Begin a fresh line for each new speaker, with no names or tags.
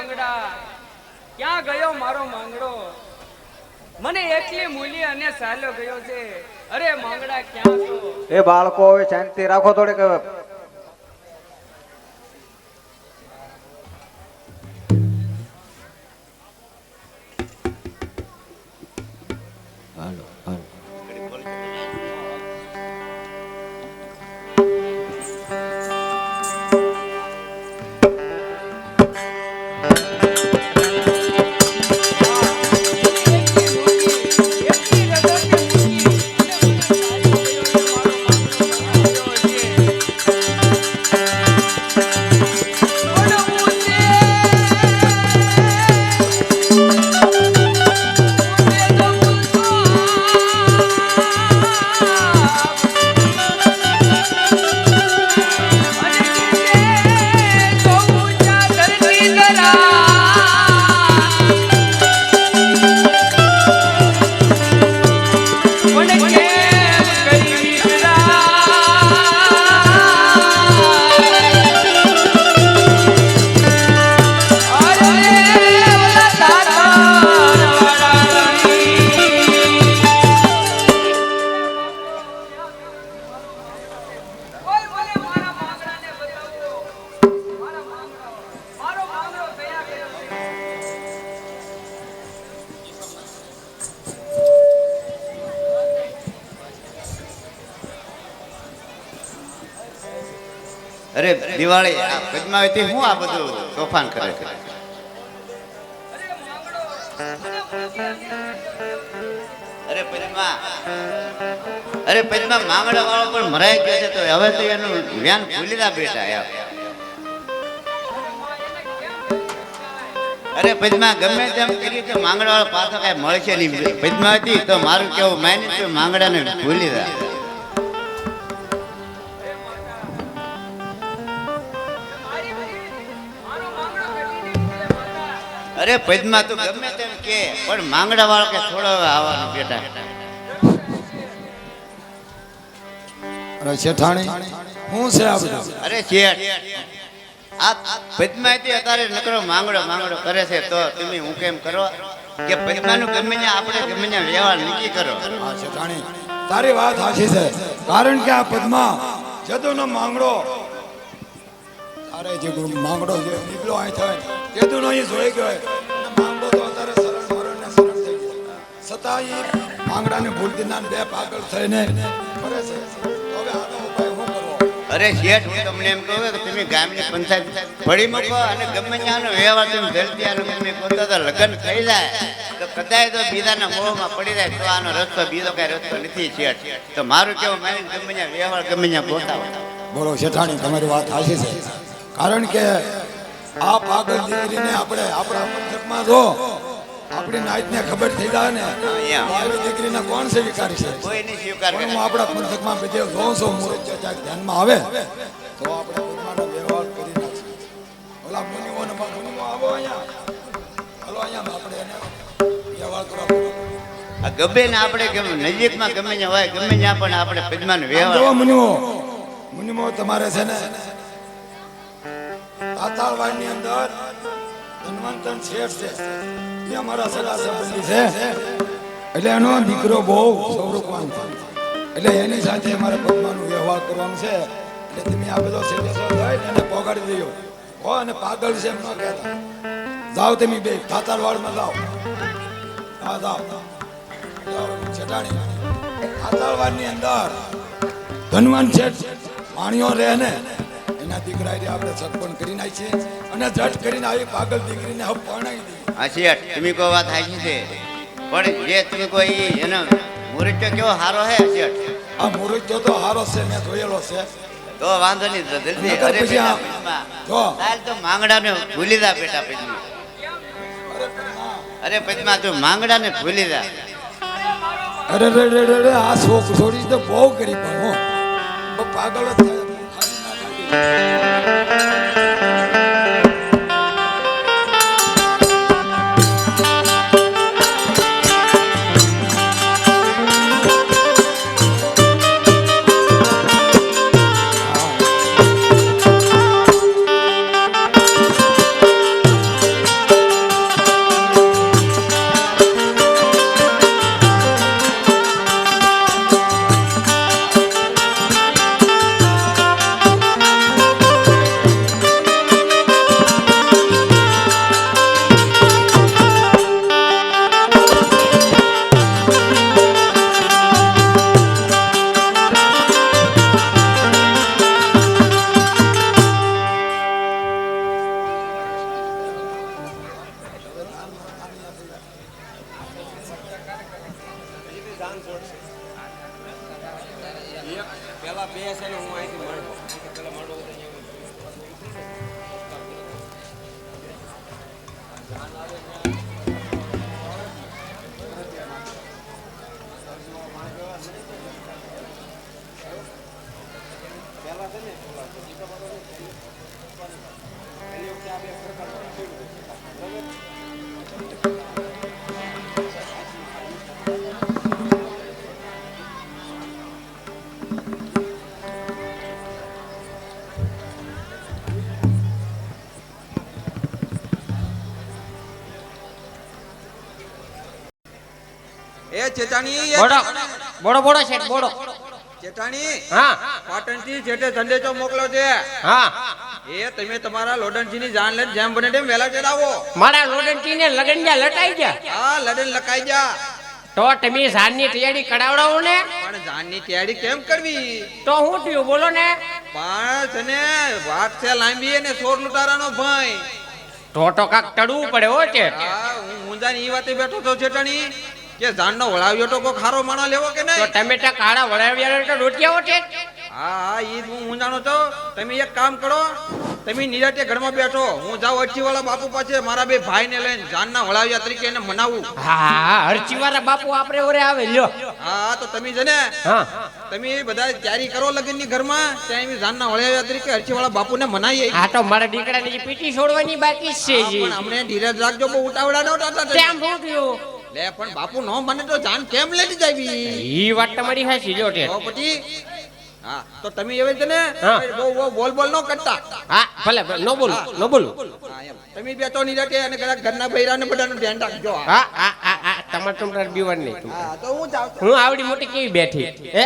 મોંગડા ક્યાં ગયો મારો માંગડો મને એટલી મૂલી અને સાલો ગયો છે. અરે માંગડા ક્યાં છો?
એ બાળકો, હવે શાંતિ રાખો થોડીક
અરે, દિવાળી પદ્માવતી હું આ બધું તોફાન કરે? છે
અરે,
પદ્મા. અરે, પદ્મા માંગડા વાળો પણ મરાઈ ગયો છે, તો હવે તો એનું જ્ઞાન ભૂલી ના બેટા યાર અરે, પદ્મા, ગમે તેમ કરી તો માંગડા વાળો પાછો કઈ મળશે નહીં. પદ્માવતી, તો મારું કેવું માની તો માંગડાને ભૂલી જા અરે પદ્મા તું ગમે તેમ કે પણ માંગડા વાળો કે થોડો હવે આવવાનું બેટા.
અરે શેઠાણી હું છે આ બધું?
અરે શેઠ આ પદ્માવતી અત્યારે નકરો માંગડો માંગડો કરે છે તો તમે હું કેમ કરો? કે પદ્માનું ગમે ત્યાં આપણે ગમે ત્યાં વ્યવહાર નક્કી કરો.
તારી વાત સાચી છે કારણ કે આ પદ્મા જદુનો માંગડો તારે જે માંગડો જે નીકળો અહીં થાય. કેદુનો અહીં જોઈ ગયો માંગડો તો અત્યારે સરળ મરણ ને સરળ થઈ ગયો. છતાં એ માંગડાને ભૂલતી ના બે પાગલ થઈને ફરે છે. હવે આનો ઉપાય શું કરવો?
અરે શેઠ હું તમને એમ કહું કે તમે ગામની પંચાયત ફળી મૂકો અને ગમે ત્યાંનો વ્યવહાર તમે જલ્દી આનો તમે કહો તો લગ્ન થઈ જાય. તો કદાચ તો બીજાના મોહમાં પડી જાય તો આનો રસ્તો બીજો કઈ રસ્તો નથી શેઠ. તો મારું કેવું માની ગમે ત્યાં વ્યવહાર ગમે ત્યાં ગોતાવો.
બોલો શેઠાણી તમારી વાત સાચી છે. કારણ કે આ પાગલ દીકરીને આપણે આપણા પંથકમાં જો આપણી નાયતને ખબર થઈ જાય ને. આવી દીકરીને કોણ સ્વીકારી છે
કોઈ નહીં સ્વીકાર
પણ હું આપણા પંથકમાં બધે જોઉં છું મુરત ધ્યાનમાં આવે તો આપણે પદ્માનો વ્યવહાર કરી નાખીએ. ઓલા મુનિઓને મુનિઓ આવો અહીંયા. હલો અહીંયા આપણે એને વ્યવહાર કરવા
આ ગમે ને આપણે ગમે નજીકમાં ગમે ત્યાં હોય ગમે ત્યાં પણ આપણે પદ્માનો વ્યવહાર.
મુનિઓ મુનિમો તમારે છે ને શેઠ છે. એટલે એનો દીકરો બહુ સ્વરૂપવાન છે. એટલે એની સાથે અમારે પદ્માનું વ્યવહાર કરવાનો છે. એટલે તમે આ બધો એને પોગાડી દો હો, અને પાગલ છે એમ ન કહેતા. જાઓ તમે બે તાતાળવાડમાં જાઓ. હા, જાઓ. ચટાણી. તાતાળવાડની અંદર ધનવાન શેઠ માણિયો રહે ને. એના દીકરા આપણે સગપણ કરી નાખીએ અને જટ કરીને આવી પાગલ દીકરીને હવે પરણાવી દઈએ
હા શેઠ તમે કોઈ વાત સાચી છે? પણ જે તમે કોઈ એનો મુહૂર્ત કેવો સારો હે શેઠ
આ મુહૂર્ત તો હારો છે મેં જોયેલો છે.
તો વાંધો નહીં જલ્દી અરે
જો.
હાલ તો માંગડાને ભૂલી દા બેટા પછી.
અરે પદ્મા,
તું માંગડાને ભૂલી દા
અરે રે રે રે આ શોક છોડી તો બહુ કરી પણ હો. પાગલ જ થાય
ચેતાણી
બોડો બોડો બોડો શેઠ બોડો.
ચેતાણી
હા.
પાટણથી જેઠે સંદેશો મોકલો છે.
હા.
એ તમે તમારા લોડનજીની જાન લઈને જેમ બને તેમ વેલા ચડાવો.
મારા લોડનજી ને લગન જા લટાઈ જા
હા લડન લકાઈ જા
તો તમે ઝાડની તૈયારી કરાવડાવો ને.
પણ જાનની તૈયારી કેમ કરવી?
તો હું થયું બોલો ને.
પણ છે ને વાત છે લાંબી અને સોર લૂંટારાનો ભાઈ
તો તો કાક તડવું પડે હો છે
હું મુંજાની એ વાતે બેઠો તો ચેટાણી કે જાનનો વળાવ્યો તો કોઈ ખારો માણો લેવો કે
તો
નહીં
ટમેટા કાળા વળાવ્યા તો રોટિયાઓ છે
હા હા એ હું હું જાણો તો તમે એક કામ કરો તમે નિરાતે ઘરમાં બેઠો. હું જાઉં અરચીવાળા વાળા બાપુ પાસે મારા બે ભાઈને લઈને જાનના વળાવ્યા તરીકે એને મનાવું.
હા અરચીવાળા બાપુ આપણે ઓરે આવે લ્યો.
હા હા તો તમે છે ને તમે બધા તૈયારી કરો લગ્નની ઘરમાં ત્યાં એમ જાનના વળાવ્યા તરીકે અરચીવાળા બાપુને મનાઈએ.
હા તો મારા દીકરાની પીટી છોડવાની બાકી છે
હા, પણ ધીરજ રાખજો બહુ ઉતાવળા ન ટાટા
તેમ. શું થયું?
લે પણ બાપુ નો મને તો જાન કેમ લેતી જાવી?
ઈ વાત તમારી હાચી જો તે
તો પછી હા તો તમે એવે છે ને. બહુ બોલ બોલ ન કરતા.
હા ભલે નો બોલ નો બોલ.
તમે બે તો નિરાતે અને કદાચ ઘરના બૈરાને બધાનું ધ્યાન રાખજો
હા. હા હા તમાર તમાર તમારે નહીં
હા તો હું જાવ
હું આવડી મોટી કેવી બેઠી? હે?